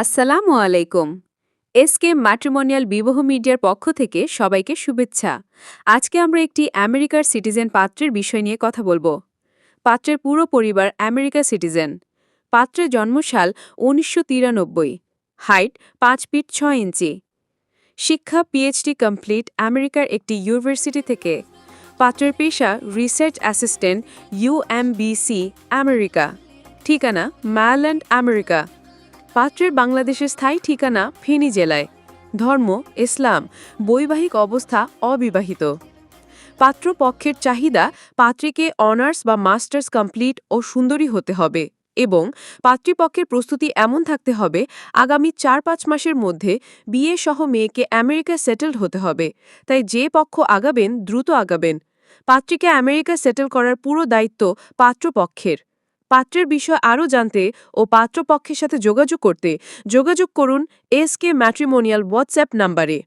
আসসালামু আলাইকুম। SK matrimonial বিবাহ মিডিয়ার পক্ষ থেকে সবাইকে শুভেচ্ছা। আজকে আমরা একটি আমেরিকার সিটিজেন পাত্রের বিষয় নিয়ে কথা বলব। পাত্রের পুরো পরিবার আমেরিকা সিটিজেন। পাত্রের জন্মসাল উনিশশো তিরানব্বই। হাইট পাঁচ ফিট ছয় ইঞ্চি। শিক্ষা পিএইচডি কমপ্লিট আমেরিকার একটি ইউনিভার্সিটি থেকে। পাত্রের পেশা রিসার্চ অ্যাসিস্ট্যান্ট ইউএমবিসি আমেরিকা। ঠিকানা ম্যারল্যান্ড আমেরিকা। পাত্রের বাংলাদেশের স্থায়ী ঠিকানা ফেনী জেলায়। ধর্ম, ইসলাম, বৈবাহিক অবস্থা অবিবাহিত। পাত্রপক্ষের চাহিদা পাত্রীকে অনার্স বা মাস্টার্স কমপ্লিট ও সুন্দরী হতে হবে এবং পাত্রীপক্ষের প্রস্তুতি এমন থাকতে হবে, আগামী চার পাঁচ মাসের মধ্যে বিয়ে সহ মেয়েকে আমেরিকা সেটেলড হতে হবে। তাই যে পক্ষ আগাবেন দ্রুত আগাবেন। পাত্রীকে আমেরিকা সেটেল করার পুরো দায়িত্ব পাত্রপক্ষের। পাত্রের বিষয় আরও জানতে ও পাত্রপক্ষের সাথে যোগাযোগ করতে যোগাযোগ করুন এসকে ম্যাট্রিমোনিয়াল হোয়াটসঅ্যাপ নাম্বারে।